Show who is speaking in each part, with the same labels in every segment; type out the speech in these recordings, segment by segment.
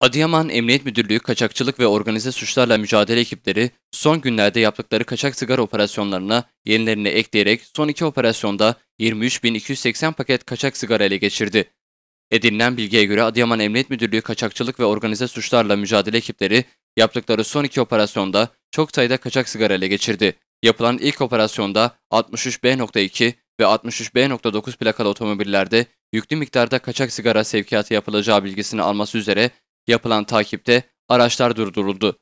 Speaker 1: Adıyaman Emniyet Müdürlüğü Kaçakçılık ve Organize Suçlarla Mücadele ekipleri son günlerde yaptıkları kaçak sigara operasyonlarına yenilerini ekleyerek son iki operasyonda 23.280 paket kaçak sigara ele geçirdi. Edinilen bilgiye göre Adıyaman Emniyet Müdürlüğü Kaçakçılık ve Organize Suçlarla Mücadele ekipleri yaptıkları son iki operasyonda çok sayıda kaçak sigara ele geçirdi. Yapılan ilk operasyonda 63B.2 ve 63B.9 plakalı otomobillerde yüklü miktarda kaçak sigara sevkiyatı yapılacağı bilgisini alması üzere yapılan takipte araçlar durduruldu.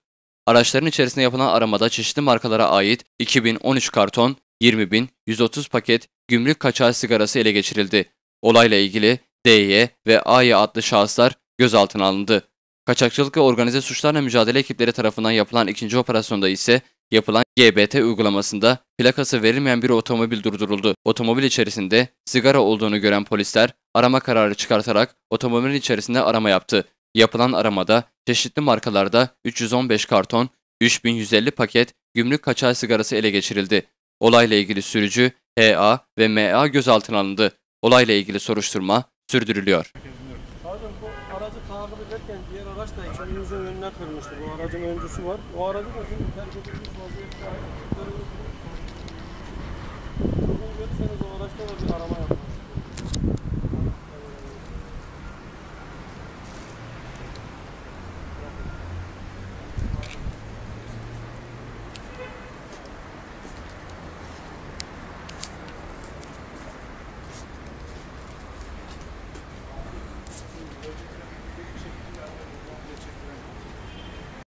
Speaker 1: Araçların içerisinde yapılan aramada çeşitli markalara ait 2013 karton, 20.130 paket gümrük kaçağı sigarası ele geçirildi. Olayla ilgili D'ye ve A'ya adlı şahıslar gözaltına alındı. Kaçakçılık ve organize suçlarla mücadele ekipleri tarafından yapılan ikinci operasyonda ise yapılan GBT uygulamasında plakası verilmeyen bir otomobil durduruldu. Otomobil içerisinde sigara olduğunu gören polisler arama kararı çıkartarak otomobilin içerisinde arama yaptı. Yapılan aramada çeşitli markalarda 315 karton, 3150 paket gümrük kaçağı sigarası ele geçirildi. Olayla ilgili sürücü HA ve MA gözaltına alındı. Olayla ilgili soruşturma sürdürülüyor.
Speaker 2: Pardon bu aracı takip ederken diğer araç da ikimizin önüne kırmıştı. Bu aracın öncüsü var. O aracı da şimdi terk edilmiş vaziyette. Bugün görürseniz o araçta da bir arama